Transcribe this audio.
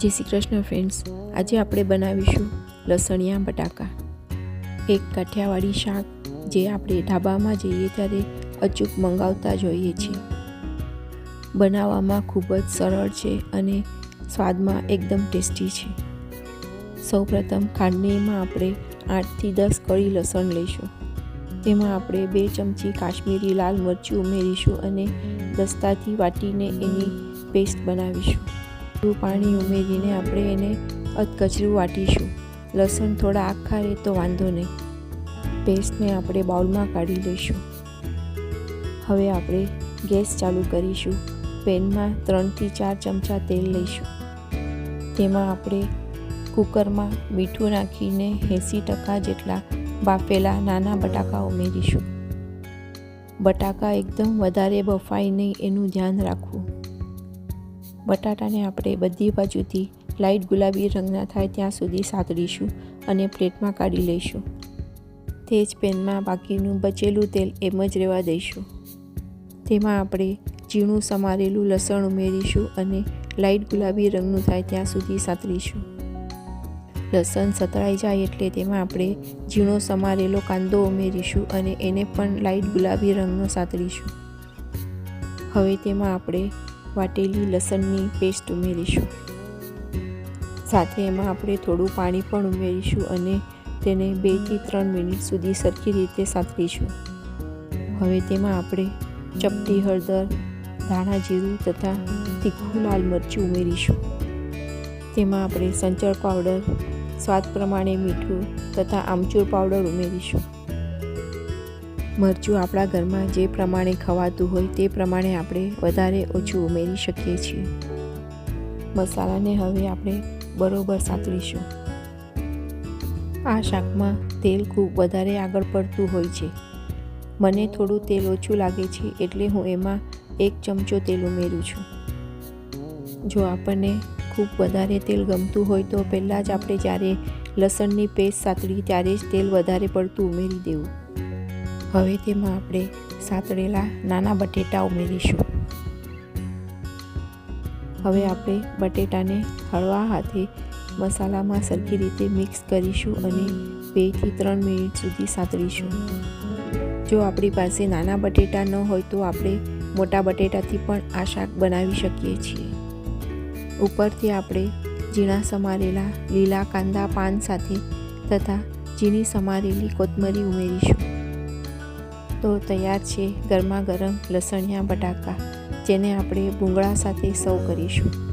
જય શ્રી કૃષ્ણ ફ્રેન્ડ્સ આજે આપણે બનાવીશું લસણિયા બટાકા. એક કાઠિયાવાડી શાક જે આપણે ઢાબામાં જઈએ ત્યારે અચૂક મંગાવતા જોઈએ છીએ. બનાવવામાં ખૂબ જ સરળ છે અને સ્વાદમાં એકદમ ટેસ્ટી છે. સૌપ્રથમ ખાંડણીમાં આપણે આઠથી દસ કળી લસણ લઈશું. તેમાં આપણે બે ચમચી કાશ્મીરી લાલ મરચું ઉમેરીશું અને દસ્તાથી વાટીને એની પેસ્ટ બનાવીશું. થોડું પાણી ઉમેરીને આપણે એને અધકચરું વાટીશું. લસણ થોડા આખા રહે તો વાંધો નહીં. પેસ્ટને આપણે બાઉલમાં કાઢી લઈશું. હવે આપણે ગેસ ચાલુ કરીશું. પેનમાં ત્રણથી ચાર ચમચા તેલ લઈશું. તેમાં આપણે કુકરમાં મીઠું નાખીને એંસી ટકા જેટલા બાફેલા નાના બટાકા ઉમેરીશું. બટાકા એકદમ વધારે બફાય નહીં, એનું ધ્યાન રાખવું. બટાટાને આપણે બધી બાજુથી લાઇટ ગુલાબી રંગના થાય ત્યાં સુધી સાતડીશું અને પ્લેટમાં કાઢી લઈશું. તે જ પેનમાં બાકીનું બચેલું તેલ એમ જ રહેવા દઈશું. તેમાં આપણે ઝીણું સમારેલું લસણ ઉમેરીશું અને લાઇટ ગુલાબી રંગનું થાય ત્યાં સુધી સાતરીશું લસણ સતળાઈ જાય એટલે તેમાં આપણે ઝીણો સમારેલો કાંદો ઉમેરીશું અને એને પણ લાઇટ ગુલાબી રંગનો સાતરીશું હવે તેમાં આપણે વાટેલી લસણની પેસ્ટ ઉમેરીશું. સાથે એમાં આપણે થોડું પાણી પણ ઉમેરીશું અને તેને બેથી ત્રણ મિનિટ સુધી સરખી રીતે સાતળીશું. હવે તેમાં આપણે ચપટી હળદર, ધાણા જીરું તથા તીખું લાલ મરચું ઉમેરીશું. તેમાં આપણે સંચળ પાવડર, સ્વાદ પ્રમાણે મીઠું તથા આમચૂર પાવડર ઉમેરીશું. મરચું આપણા ઘરમાં જે પ્રમાણે ખવાતું હોય તે પ્રમાણે આપણે વધારે ઓછું ઉમેરી શકીએ છીએ. મસાલાને હવે આપણે બરોબર સાંતળીશું આ શાકમાં તેલ ખૂબ વધારે આગળ પડતું હોય છે. મને થોડું તેલ ઓછું લાગે છે એટલે હું એમાં એક ચમચો તેલ ઉમેરું છું. જો આપણને ખૂબ વધારે તેલ ગમતું હોય તો પહેલાં જ આપણે જ્યારે લસણની પેસ્ટ સાતળી ત્યારે જ તેલ વધારે પડતું ઉમેરી દેવું. હવે તેમાં આપણે સાતળેલા નાના બટેટા ઉમેરીશું. હવે આપણે બટેટાને હળવા હાથે મસાલામાં સરખી રીતે મિક્સ કરીશું અને બેથી ત્રણ મિનિટ સુધી સાતળીશું જો આપણી પાસે નાના બટેટા ન હોય તો આપણે મોટા બટેટાથી પણ આ શાક બનાવી શકીએ છીએ. ઉપરથી આપણે ઝીણા સમારેલા લીલા કાંદા પાન સાથે તથા ઝીણી સમારેલી કોથમરી ઉમેરીશું. તો તૈયાર છે ગરમા ગરમ લસણિયા બટાકા જેને આપણે ભૂંગળા સાથે સર્વ કરીશું.